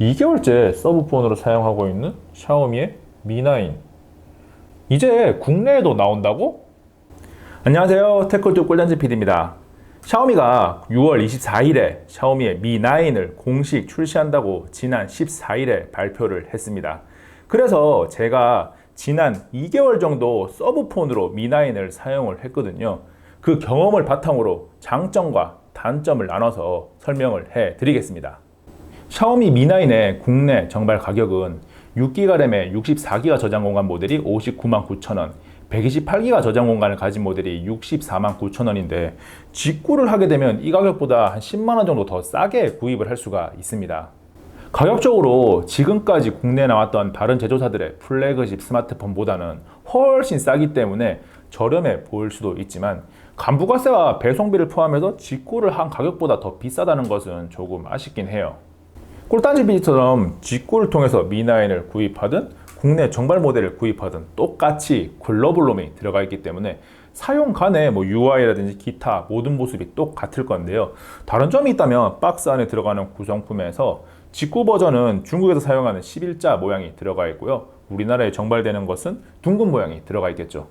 2개월째 서브폰으로 사용하고 있는 샤오미의 Mi9 이제 국내에도 나온다고? 안녕하세요. 테크투 꿀단지 PD입니다. 샤오미가 6월 24일에 샤오미의 Mi9을 공식 출시한다고 지난 14일에 발표를 했습니다. 그래서 제가 지난 2개월 정도 서브폰으로 Mi9을 사용을 했거든요. 그 경험을 바탕으로 장점과 단점을 나눠서 설명을 해 드리겠습니다 샤오미 Mi9의 국내 정발 가격은 6기가 램에 64기가 저장 공간 모델이 59만 9천 원, 128기가 저장 공간을 가진 모델이 64만 9천 원인데 직구를 하게 되면 이 가격보다 한 10만 원 정도 더 싸게 구입을 할 수가 있습니다. 가격적으로 지금까지 국내에 나왔던 다른 제조사들의 플래그십 스마트폰보다는 훨씬 싸기 때문에 저렴해 보일 수도 있지만 간부가세와 배송비를 포함해서 직구를 한 가격보다 더 비싸다는 것은 조금 아쉽긴 해요. 꿀단지 비지처럼 직구를 통해서 Mi9을 구입하든 국내 정발 모델을 구입하든 똑같이 글로벌롬이 들어가 있기 때문에 사용 간에 뭐 UI라든지 기타 모든 모습이 똑같을 건데요. 다른 점이 있다면 박스 안에 들어가는 구성품에서 직구 버전은 중국에서 사용하는 11자 모양이 들어가 있고요. 우리나라에 정발되는 것은 둥근 모양이 들어가 있겠죠.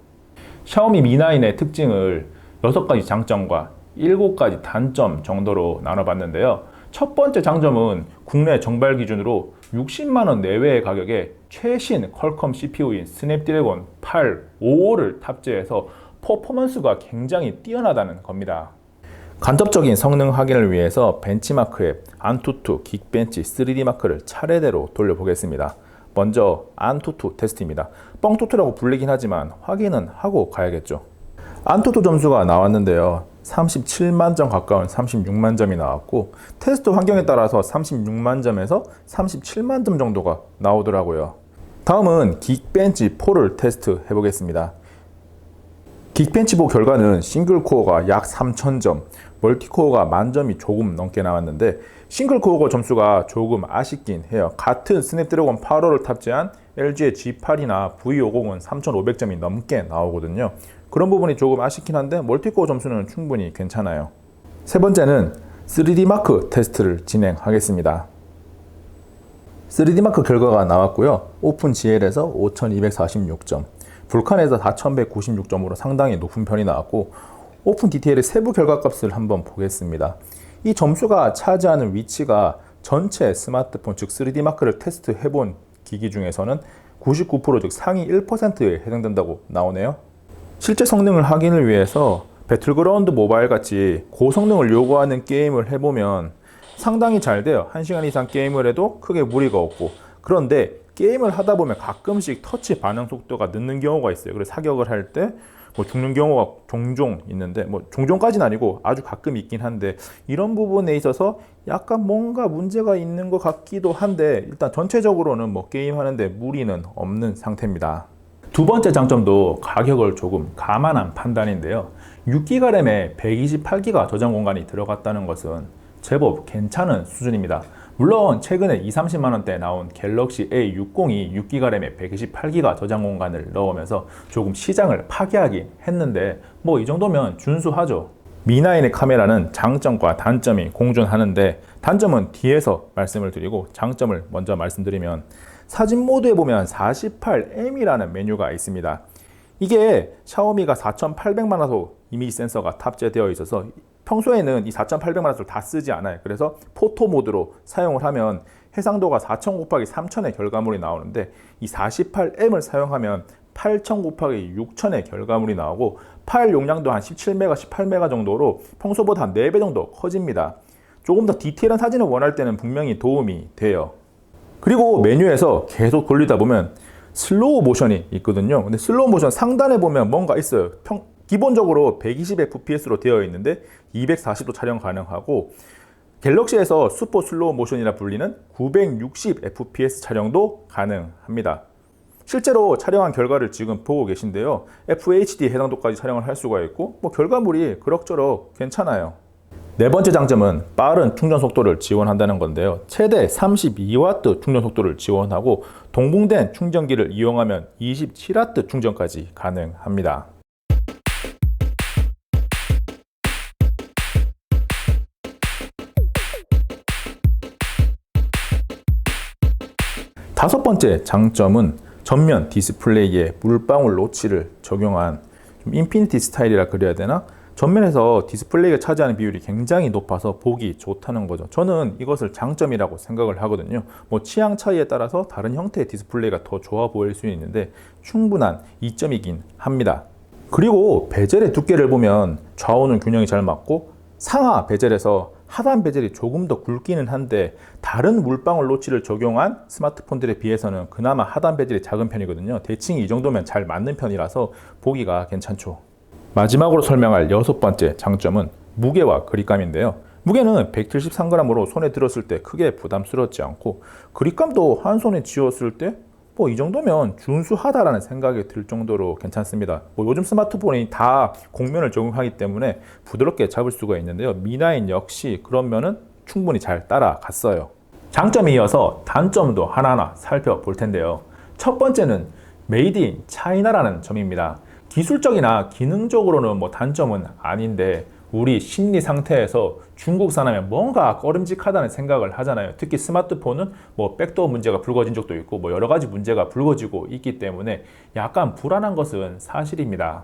샤오미 Mi9의 특징을 6가지 장점과 7가지 단점 정도로 나눠봤는데요. 첫 번째 장점은 국내 정발 기준으로 60만원 내외의 가격에 최신 퀄컴 CPU인 스냅드래곤 8 55를 탑재해서 퍼포먼스가 굉장히 뛰어나다는 겁니다. 간접적인 성능 확인을 위해서 벤치마크 앱 안투투 긱벤치 3D 마크를 차례대로 돌려보겠습니다. 먼저 안투투 테스트입니다. 뻥투투라고 불리긴 하지만 확인은 하고 가야겠죠. 안투투 점수가 나왔는데요. 37만 점 가까운 36만 점이 나왔고 테스트 환경에 따라서 36만 점에서 37만 점 정도가 나오더라고요. 다음은 긱벤치 4를 테스트 해보겠습니다. 긱벤치 4 결과는 싱글 코어가 약 3,000점, 멀티 코어가 만 점이 조금 넘게 나왔는데 싱글 코어 점수가 조금 아쉽긴 해요. 같은 스냅드래곤 8호를 탑재한 LG의 G8이나 V50은 3,500점이 넘게 나오거든요. 그런 부분이 조금 아쉽긴 한데 멀티코어 점수는 충분히 괜찮아요. 세 번째는 3D 마크 테스트를 진행하겠습니다. 3D 마크 결과가 나왔고요. 오픈 GL에서 5246점, 불칸에서 4196점으로 상당히 높은 편이 나왔고 오픈 디테일의 세부 결과값을 한번 보겠습니다. 이 점수가 차지하는 위치가 전체 스마트폰 즉 3D 마크를 테스트해 본 기기 중에서는 99%즉 상위 1%에 해당된다고 나오네요. 실제 성능을 확인을 위해서 배틀그라운드 모바일 같이 고성능을 요구하는 게임을 해보면 상당히 잘 돼요. 1시간 이상 게임을 해도 크게 무리가 없고 그런데 게임을 하다 보면 가끔씩 터치 반응 속도가 늦는 경우가 있어요. 그래서 사격을 할 때 뭐 죽는 경우가 종종 있는데 뭐 종종까지는 아니고 아주 가끔 있긴 한데 이런 부분에 있어서 약간 뭔가 문제가 있는 것 같기도 한데 일단 전체적으로는 뭐 게임 하는데 무리는 없는 상태입니다. 두 번째 장점도 가격을 조금 감안한 판단인데요. 6기가 램에 128기가 저장 공간이 들어갔다는 것은 제법 괜찮은 수준입니다. 물론 최근에 2, 30만 원대 나온 갤럭시 A60이 6기가 램에 128기가 저장 공간을 넣으면서 조금 시장을 파괴하긴 했는데 뭐 이 정도면 준수하죠. 미나인의 카메라는 장점과 단점이 공존하는데 단점은 뒤에서 말씀을 드리고 장점을 먼저 말씀드리면 사진 모드에 보면 48M이라는 메뉴가 있습니다. 이게 샤오미가 4800만 화소 이미지 센서가 탑재되어 있어서 평소에는 이 4800만 화소를 다 쓰지 않아요. 그래서 포토 모드로 사용을 하면 해상도가 4000 곱하기 3000의 결과물이 나오는데 이 48M을 사용하면 8000 곱하기 6000의 결과물이 나오고 파일 용량도 한 17메가, 18메가 정도로 평소보다 한 4배 정도 커집니다. 조금 더 디테일한 사진을 원할 때는 분명히 도움이 돼요. 그리고 메뉴에서 계속 돌리다 보면 슬로우 모션이 있거든요. 근데 슬로우 모션 상단에 보면 뭔가 있어요. 평, 기본적으로 120fps로 되어 있는데 240도 촬영 가능하고 갤럭시에서 슈퍼 슬로우 모션이라 불리는 960fps 촬영도 가능합니다. 실제로 촬영한 결과를 지금 보고 계신데요. FHD 해상도까지 촬영을 할 수가 있고 뭐 결과물이 그럭저럭 괜찮아요. 네 번째 장점은 빠른 충전 속도를 지원한다는 건데요. 최대 32W 충전 속도를 지원하고 동봉된 충전기를 이용하면 27W 충전까지 가능합니다. 다섯 번째 장점은 전면 디스플레이에 물방울 노치를 적용한 좀 인피니티 스타일이라 그래야 되나? 전면에서 디스플레이가 차지하는 비율이 굉장히 높아서 보기 좋다는 거죠. 저는 이것을 장점이라고 생각을 하거든요. 뭐 취향 차이에 따라서 다른 형태의 디스플레이가 더 좋아 보일 수 있는데 충분한 이점이긴 합니다. 그리고 베젤의 두께를 보면 좌우는 균형이 잘 맞고 상하 베젤에서 하단 베젤이 조금 더 굵기는 한데 다른 물방울 노치를 적용한 스마트폰들에 비해서는 그나마 하단 베젤이 작은 편이거든요. 대칭 이 정도면 잘 맞는 편이라서 보기가 괜찮죠. 마지막으로 설명할 여섯 번째 장점은 무게와 그립감인데요. 무게는 173g으로 손에 들었을 때 크게 부담스럽지 않고 그립감도 한 손에 쥐었을 때 뭐 이 정도면 준수하다라는 생각이 들 정도로 괜찮습니다. 뭐 요즘 스마트폰이 다 곡면을 적용하기 때문에 부드럽게 잡을 수가 있는데요. 미나인 역시 그런 면은 충분히 잘 따라갔어요. 장점에 이어서 단점도 하나하나 살펴볼 텐데요. 첫 번째는 메이드 인 차이나라는 점입니다. 기술적이나 기능적으로는 뭐 단점은 아닌데 우리 심리 상태에서 중국산 하면 뭔가 꺼림직하다는 생각을 하잖아요. 특히 스마트폰은 뭐 백도어 문제가 불거진 적도 있고 뭐 여러 가지 문제가 불거지고 있기 때문에 약간 불안한 것은 사실입니다.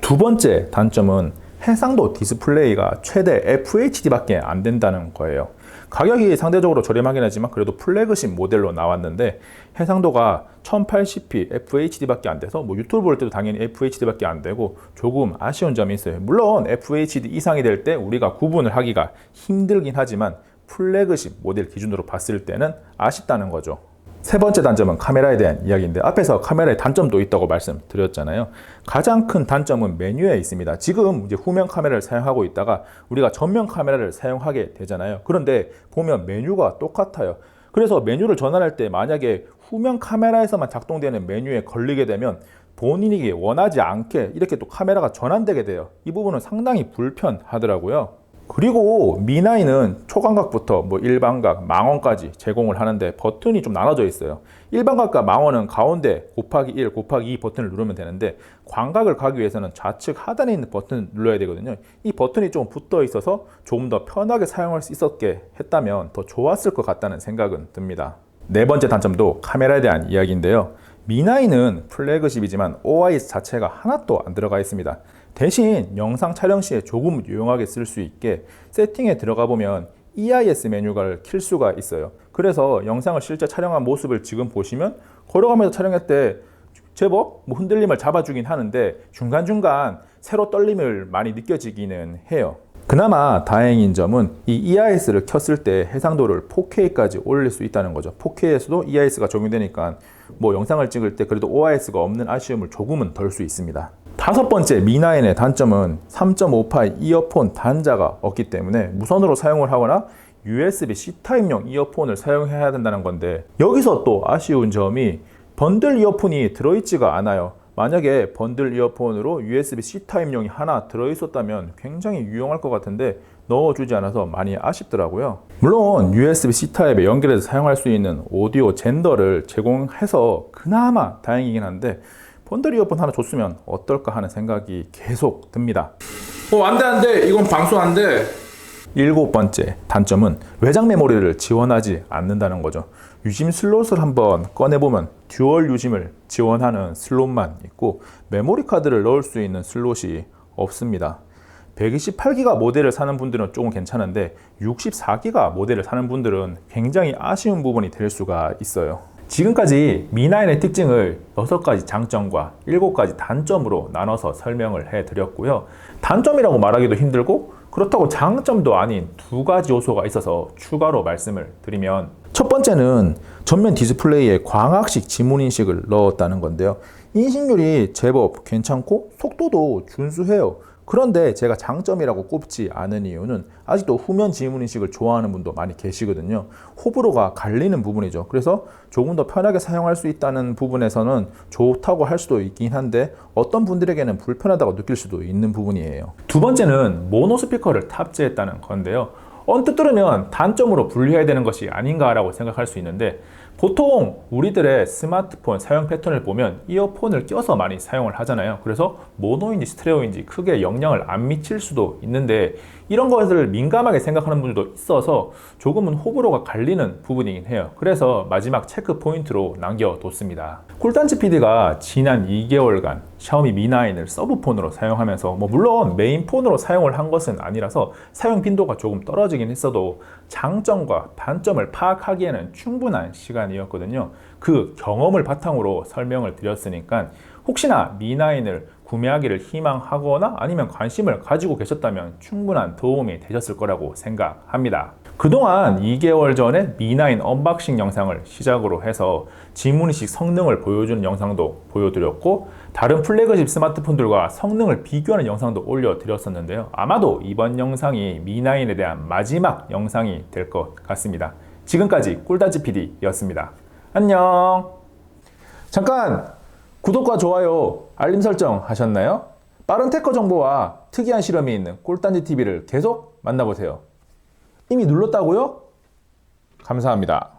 두 번째 단점은 해상도 디스플레이가 최대 FHD밖에 안 된다는 거예요. 가격이 상대적으로 저렴하긴 하지만 그래도 플래그십 모델로 나왔는데 해상도가 1080p FHD밖에 안 돼서 뭐 유튜브 볼 때도 당연히 FHD밖에 안 되고 조금 아쉬운 점이 있어요. 물론 FHD 이상이 될 때 우리가 구분을 하기가 힘들긴 하지만 플래그십 모델 기준으로 봤을 때는 아쉽다는 거죠. 세 번째 단점은 카메라에 대한 이야기인데 앞에서 카메라의 단점도 있다고 말씀드렸잖아요. 가장 큰 단점은 메뉴에 있습니다. 지금 이제 후면 카메라를 사용하고 있다가 우리가 전면 카메라를 사용하게 되잖아요. 그런데 보면 메뉴가 똑같아요. 그래서 메뉴를 전환할 때 만약에 후면 카메라에서만 작동되는 메뉴에 걸리게 되면 본인이 원하지 않게 이렇게 또 카메라가 전환되게 돼요. 이 부분은 상당히 불편하더라고요. 그리고 미나이는 초광각부터 뭐 일반각, 망원까지 제공을 하는데 버튼이 좀 나눠져 있어요. 일반각과 망원은 가운데 곱하기 1, 곱하기 2 버튼을 누르면 되는데 광각을 가기 위해서는 좌측 하단에 있는 버튼을 눌러야 되거든요. 이 버튼이 좀 붙어 있어서 조금 더 편하게 사용할 수 있었게 했다면 더 좋았을 것 같다는 생각은 듭니다. 네 번째 단점도 카메라에 대한 이야기인데요. 미나이는 플래그십이지만 OIS 자체가 하나도 안 들어가 있습니다. 대신 영상 촬영 시에 조금 유용하게 쓸 수 있게 세팅에 들어가 보면 EIS 메뉴를 킬 수가 있어요. 그래서 영상을 실제 촬영한 모습을 지금 보시면 걸어가면서 촬영할 때 제법 뭐 흔들림을 잡아주긴 하는데 중간중간 새로 떨림을 많이 느껴지기는 해요. 그나마 다행인 점은 이 EIS를 켰을 때 해상도를 4K까지 올릴 수 있다는 거죠. 4K에서도 EIS가 적용되니까 뭐 영상을 찍을 때 그래도 OIS가 없는 아쉬움을 조금은 덜 수 있습니다. 다섯 번째 미나인의 단점은 3.5파이 이어폰 단자가 없기 때문에 무선으로 사용을 하거나 USB-C 타입용 이어폰을 사용해야 된다는 건데 여기서 또 아쉬운 점이 번들 이어폰이 들어있지가 않아요. 만약에 번들 이어폰으로 USB-C 타입용이 하나 들어있었다면 굉장히 유용할 것 같은데 넣어주지 않아서 많이 아쉽더라고요. 물론 USB-C 타입에 연결해서 사용할 수 있는 오디오 젠더를 제공해서 그나마 다행이긴 한데 번들 이어폰 하나 줬으면 어떨까 하는 생각이 계속 듭니다. 어, 안 돼, 안 돼. 이건 방송 안 돼. 일곱 번째 단점은 외장 메모리를 지원하지 않는다는 거죠. 유심 슬롯을 한번 꺼내보면 듀얼 유심을 지원하는 슬롯만 있고 메모리 카드를 넣을 수 있는 슬롯이 없습니다. 128기가 모델을 사는 분들은 조금 괜찮은데 64기가 모델을 사는 분들은 굉장히 아쉬운 부분이 될 수가 있어요. 지금까지 미나인의 특징을 6가지 장점과 7가지 단점으로 나눠서 설명을 해 드렸고요. 단점이라고 말하기도 힘들고 그렇다고 장점도 아닌 두 가지 요소가 있어서 추가로 말씀을 드리면 첫 번째는 전면 디스플레이에 광학식 지문 인식을 넣었다는 건데요. 인식률이 제법 괜찮고 속도도 준수해요. 그런데 제가 장점이라고 꼽지 않은 이유는 아직도 후면 지문 인식을 좋아하는 분도 많이 계시거든요. 호불호가 갈리는 부분이죠. 그래서 조금 더 편하게 사용할 수 있다는 부분에서는 좋다고 할 수도 있긴 한데 어떤 분들에게는 불편하다고 느낄 수도 있는 부분이에요. 두 번째는 모노 스피커를 탑재했다는 건데요. 언뜻 들으면 단점으로 분류해야 되는 것이 아닌가라고 생각할 수 있는데 보통 우리들의 스마트폰 사용 패턴을 보면 이어폰을 껴서 많이 사용을 하잖아요. 그래서 모노인지 스테레오인지 크게 영향을 안 미칠 수도 있는데 이런 것을 민감하게 생각하는 분들도 있어서 조금은 호불호가 갈리는 부분이긴 해요. 그래서 마지막 체크 포인트로 남겨뒀습니다. 꿀단지 PD가 지난 2개월간 샤오미 Mi9을 서브폰으로 사용하면서 뭐 물론 메인폰으로 사용을 한 것은 아니라서 사용 빈도가 조금 떨어지긴 했어도 장점과 단점을 파악하기에는 충분한 시간이었거든요. 그 경험을 바탕으로 설명을 드렸으니까 혹시나 Mi9을 구매하기를 희망하거나 아니면 관심을 가지고 계셨다면 충분한 도움이 되셨을 거라고 생각합니다. 그동안 2개월 전에 Mi9 언박싱 영상을 시작으로 해서 지문인식 성능을 보여주는 영상도 보여드렸고 다른 플래그십 스마트폰들과 성능을 비교하는 영상도 올려드렸었는데요. 아마도 이번 영상이 Mi9에 대한 마지막 영상이 될 것 같습니다. 지금까지 꿀다지 PD였습니다. 안녕! 잠깐! 구독과 좋아요, 알림 설정 하셨나요? 빠른 테커 정보와 특이한 실험이 있는 꿀단지 TV를 계속 만나보세요. 이미 눌렀다고요? 감사합니다.